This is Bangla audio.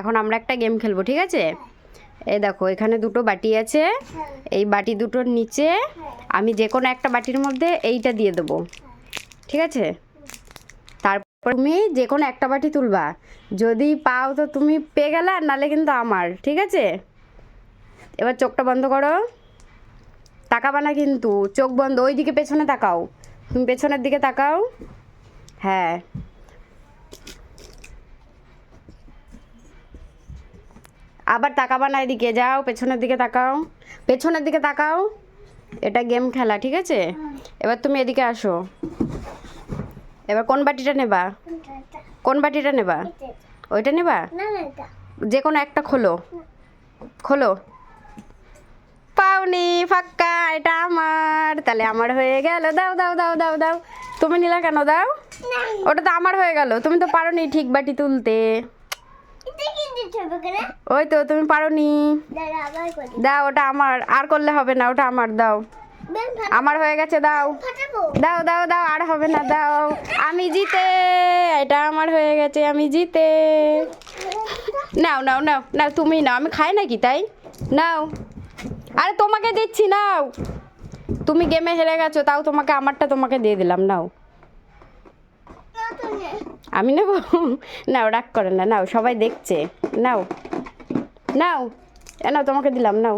এখন আমরা একটা গেম খেলব, ঠিক আছে? এই দেখো, এখানে দুটো বাটি আছে। এই বাটি দুটোর নিচে আমি যে কোনো একটা বাটির মধ্যে এইটা দিয়ে দেবো, ঠিক আছে? তারপর তুমি যে কোনো একটা বাটি তুলবা। যদি পাও তো তুমি পেয়ে গেলে, আর নালে কিন্তু আমার, ঠিক আছে? এবার চোখটা বন্ধ করো। তাকাবা না কিন্তু, চোখ বন্ধ ওই দিকে পেছনে তাকাও। তুমি পেছনের দিকে তাকাও। হ্যাঁ। আবার তাকাবা না এদিকে যাও পেছনের দিকে তাকাও। পেছনের দিকে তাকাও। এটা গেম খেলা ঠিক আছে? এবার তুমি এদিকে আসো। এবার কোন বাটিটা নেবা? কোন বাটিটা নেবা? ওইটা নেবা? যে কোনো একটা খোলো। খোলো। পাওনি ফাক্কা এটা আমার। তাহলে আমার হয়ে গেল। দাও দাও দাও দাও দাও। তুমি নিলা কেন? দাও। ওটা তো আমার হয়ে গেল। তুমি তো পারো নি ঠিক বাটি তুলতে এটা কি দিতে হবে কেন ওই তো তুমি পারোনি। দাও ওটা আমার। আর করলে হবে না ওটা আমার দাও। আমার হয়ে গেছে দাও। দাও দাও দাও আর হবে না দাও। আমি জিতে। এটা আমার হয়ে গেছে আমি জিতে। নাও নাও নাও নাও তুমি নাও। আমি খাই নাকি তাই? নাও। আরে তোমাকে দিচ্ছি নাও। তুমি গেমে হেরে গেছো তাও তোমাকে আমারটা তোমাকে দিয়ে দিলাম নাও। আমি নেব? নাও, রাগ করেন না, নাও, সবাই দেখছে। নাও নাও, এ নাও, তোমাকে দিলাম, নাও।